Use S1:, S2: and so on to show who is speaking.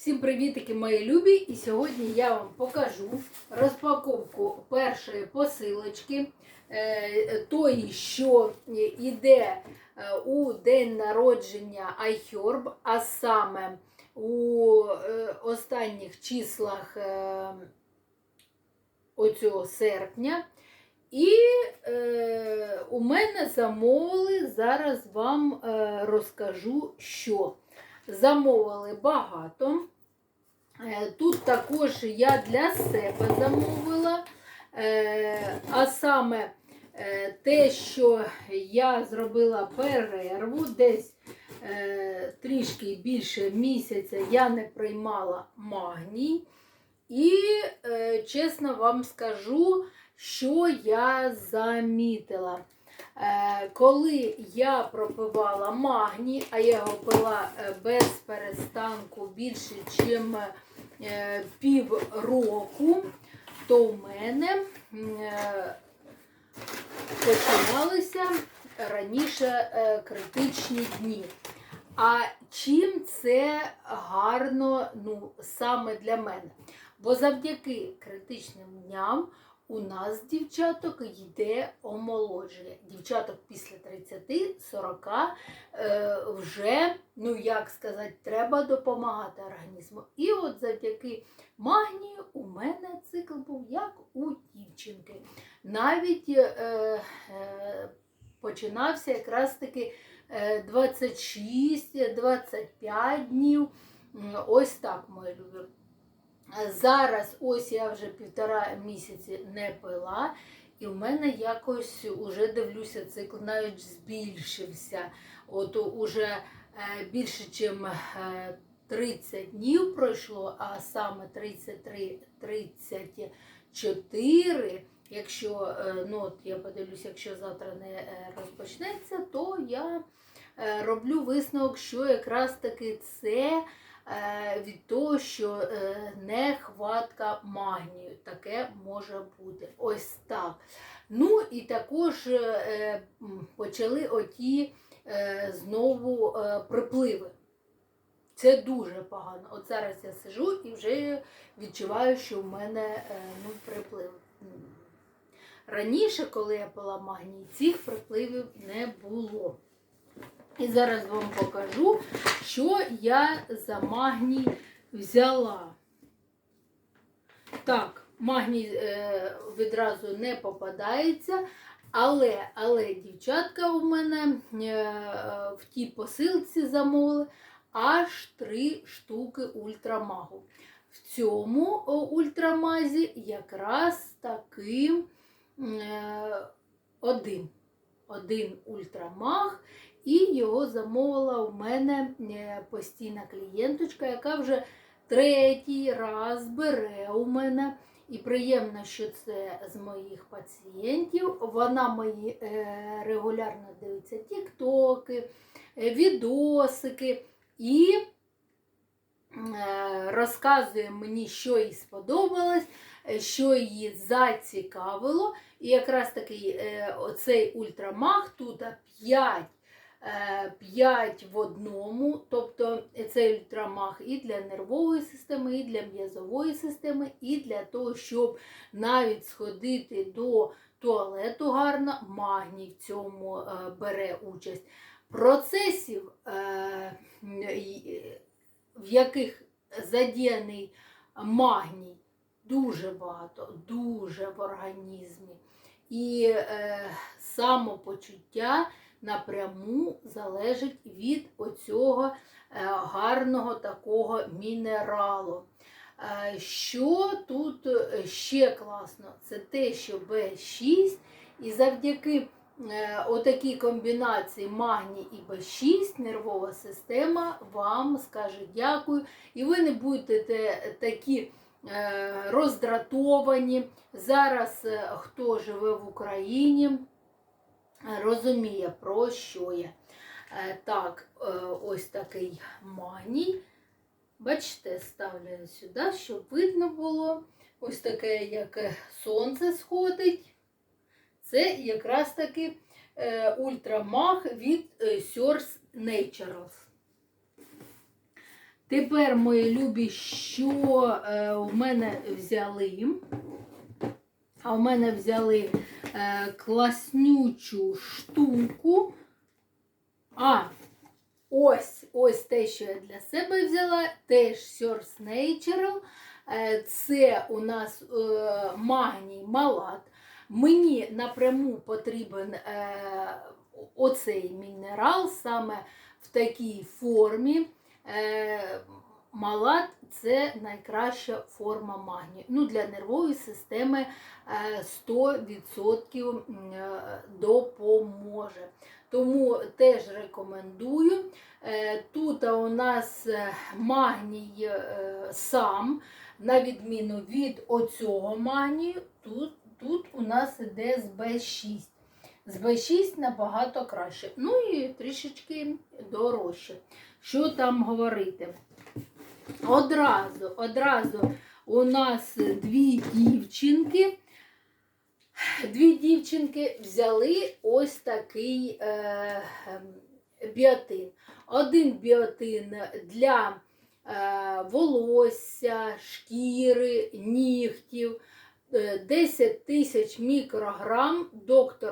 S1: Всім привітики, мої любі! І сьогодні я вам покажу розпаковку першої посилочки, е, тої, що йде е, у день народження iHerb, а саме у е, останніх числах оцього серпня. І у мене замовили, зараз вам розкажу, що. Замовили багато. Е, Тут також я для себе замовила, е, а саме е, те, що я зробила перерву, десь трішки більше місяця я не приймала магній. І, чесно вам скажу, що я замітила. Е, Коли я пропивала магній, а я його пила е, без перестанку більше, ніж пів року, то в мене е, починалися раніше е, критичні дні. А чим це гарно ну, саме для мене? Бо завдяки критичним дням у нас, дівчаток, йде омолодження. Дівчаток після 30-40 е, вже, ну як сказати, треба допомагати організму. І от завдяки магнію у мене цикл був як у дівчинки. Навіть е, е, починався якраз таки е, 26-25 днів. Ось так, мої любі. Зараз ось я вже півтора місяці не пила, і в мене якось уже дивлюся, цикл навіть збільшився. От уже е, більше, ніж 30 днів пройшло, а саме 33-34. Якщо е, ну, от я подивлюся, якщо завтра не е, розпочнеться, то я е, роблю висновок, що якраз таки це е, від того, що е, нехватка магнію. Таке може бути. Ось так. Ну і також е, почали оті е, знову е, припливи. Це дуже погано. От зараз я сижу і вже відчуваю, що в мене е, ну, приплив. Раніше, коли я пила магній, цих припливів не було. І зараз вам покажу, що я за магній взяла. Так, магній е, відразу не попадається, але, але дівчатка у мене е, в тій посилці замовили аж три штуки ультрамагу. В цьому ультрамазі якраз таки е, один. Один ультрамаг. І його замовила у мене е, постійна клієнточка, яка вже третій раз бере у мене. І приємно, що це з моїх пацієнтів. Вона мої е, регулярно дивиться тіктоки, е, відосики і розказує мені, що їй сподобалось, що її зацікавило. І якраз такий оцей ультрамаг тут 5 5 в одному, тобто цей ультрамаг і для нервової системи, і для м'язової системи, і для того, щоб навіть сходити до туалету гарно, магній в цьому е, бере участь. Процесів, е, в яких задіяний магній, дуже багато, дуже в організмі. І е, самопочуття напряму залежить від оцього е, гарного такого мінералу. Е, Що тут е, ще класно? Це те, що B6, і завдяки отакій комбінації магній і B6 нервова система вам скаже дякую, і ви не будете такі роздратовані. Зараз хто живе в Україні, розуміє, про що я. Е, Так, е, ось такий магній. Бачите, ставлю сюди, щоб видно було. Ось таке, як сонце сходить. Це якраз таки е, ультрамаг від Source Naturals. Тепер, мої любі, що в мене взяли? А в мене взяли е, класнючу штуку. А, ось, ось те, що я для себе взяла, теж Source Natural. Е, Це у нас е, магній малат. Мені напряму потрібен е, оцей мінерал саме в такій формі. Е, Малат це найкраща форма магнію. Ну, для нервової системи е, 100% е, допоможе. Тому теж рекомендую. Е, Тут у нас е, магній е, сам, на відміну від оцього магнію, тут, тут у нас іде з Б6. З Б6 набагато краще. Ну і трішечки дорожче. Що там говорити? Одразу, одразу у нас дві дівчинки. Дві дівчинки взяли ось такий е, ем, біотин. Один біотин для е, волосся, шкіри, нігтів, е, 10 тисяч мікрограм доктор